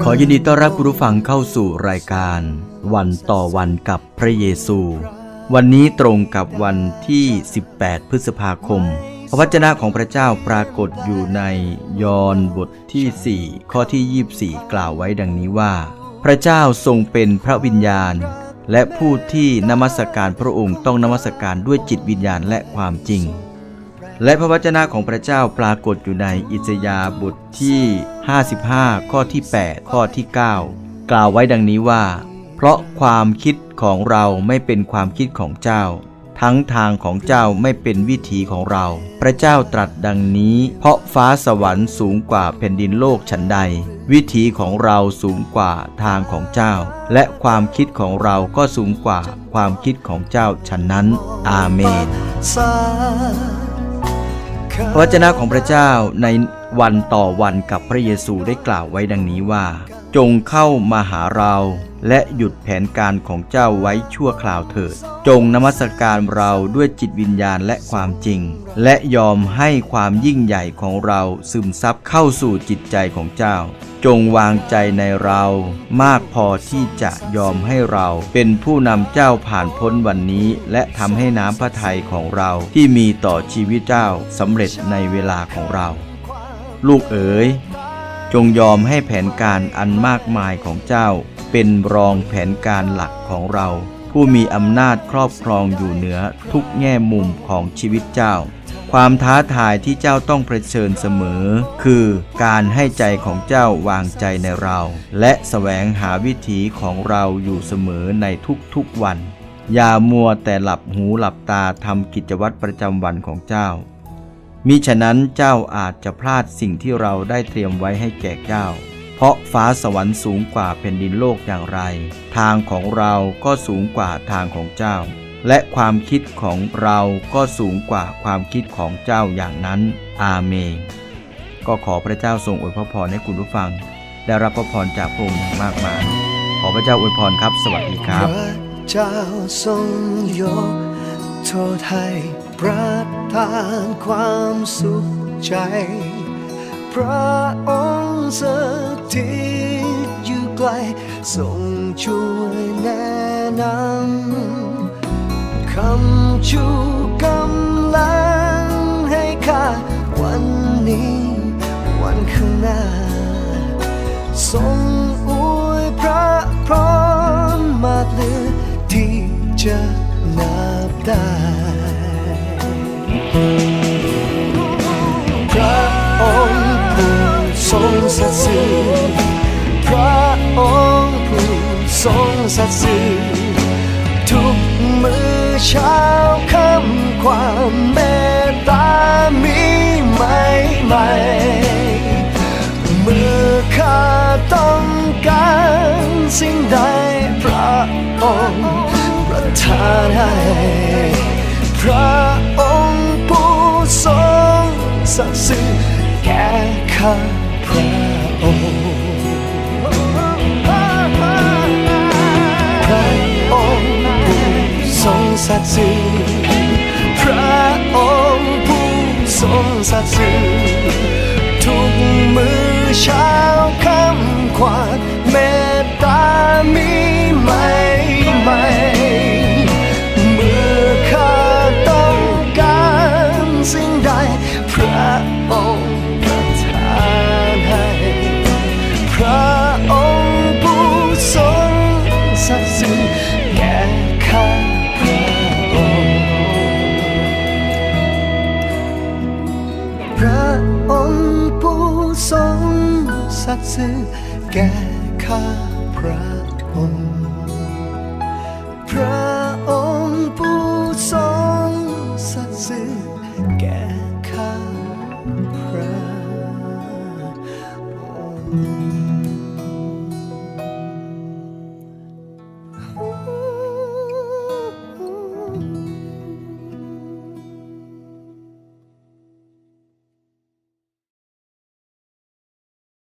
ขอยินดีต้อนรับคุณผู้ฟังเข้าสู่รายการ วันต่อวันกับพระเยซู วันนี้ตรงกับวันที่ 18 พฤษภาคม พระวจนะของพระเจ้าปรากฏอยู่ในยอห์นบทที่ 4 ข้อที่ 24 กล่าวไว้ดังนี้ว่า พระเจ้าทรงเป็นพระวิญญาณ และผู้ที่นมัสการพระองค์ต้องนมัสการด้วยจิตวิญญาณและความจริง และพระวจนะของพระเจ้าปรากฏอยู่ในอิสยาห์บทที่ 55 ข้อที่ 8 ข้อที่ 9 กล่าวไว้ดังนี้ว่า เพราะความคิดของเราไม่เป็นความคิดของเจ้า ทั้งทางของเจ้าไม่เป็นวิถีของเรา พระเจ้าตรัสดังนี้ เพราะฟ้าสวรรค์สูงกว่าแผ่นดินโลกฉันใด วิถีของเราสูงกว่าทางของเจ้า และความคิดของเราก็สูงกว่าความคิดของเจ้าฉันนั้น อาเมน พระวจนะของพระเจ้าในวันต่อวันกับพระเยซูได้กล่าวไว้ดังนี้ว่า จงเข้ามาหาเรา และหยุดแผนการของเจ้าไว้ชั่วคราวเถิด จงนมัสการเราด้วยจิตวิญญาณและความจริง และยอมให้ความยิ่งใหญ่ของเราซึมซับเข้าสู่จิตใจของเจ้า จงวางใจในเรามากพอที่จะยอมให้เราเป็นผู้นำเจ้าผ่านพ้นวันนี้ และทำให้น้ำพระทัยของเราที่มีต่อชีวิตเจ้าสำเร็จในเวลาของเรา ลูกเอ๋ย จงยอมให้แผนการอันมากมายของเจ้า เป็นรองแผนการหลักของเรา ผู้มีอำนาจครอบครองอยู่เหนือทุกแง่มุมของชีวิตเจ้า ความท้าทายที่เจ้าต้องเผชิญเสมอ คือการให้ใจของเจ้าวางใจในเรา และแสวงหาวิถีของเราอยู่เสมอในทุกๆวัน อย่ามัวแต่หลับหูหลับตาทำกิจวัตรประจำวันของเจ้า มิฉะนั้นเจ้าอาจจะพลาดสิ่งที่เราได้เตรียมไว้ให้แก่เจ้า เพราะฟ้าสวรรค์สูงกว่าแผ่นดินโลกอย่างไร ทางของเราก็สูงกว่าทางของเจ้า และความคิดของเราก็สูงกว่าความคิดของเจ้าอย่างนั้น อาเมน ก็ขอพระเจ้าทรงอวยพระพรให้คุณผู้ฟัง ได้รับพระพรจากพระองค์อย่างมากมาย ขอพระเจ้าอวยพรครับ สวัสดีครับพระเจ้าทรงยกโทษให้ ประทานความสุขใจ พระองค์สถิตอยู่ไกลทรงช่วยแนะนำคำชูกำลังให้ข้าวันนี้ วันข้างหน้า ทรงอวยพระพรมาเหลือที่จะนับได้ งสัตย์ซื่อพระองค์ผู้ทรงสัตย์ซื่อทุกมือเช้าคำความเมตตามีใหม่ใหม่เมื่อข้าต้องการสิ่งใดพระองค์ประทานให้พระองค์ผู้ทรงสัตย์ซื่อแก่ข้า ระองค์พระองค์ผู้ทรงสัตย์ซื่อพระองค์ผู้ทรงสัตย์ซื่อทุกมือเช้าคำควานัตย์ซื่อแก่ข้าพระองค์ พระองค์ผู้ทรงสัตย์ซื่อแก่ข้าพระองค์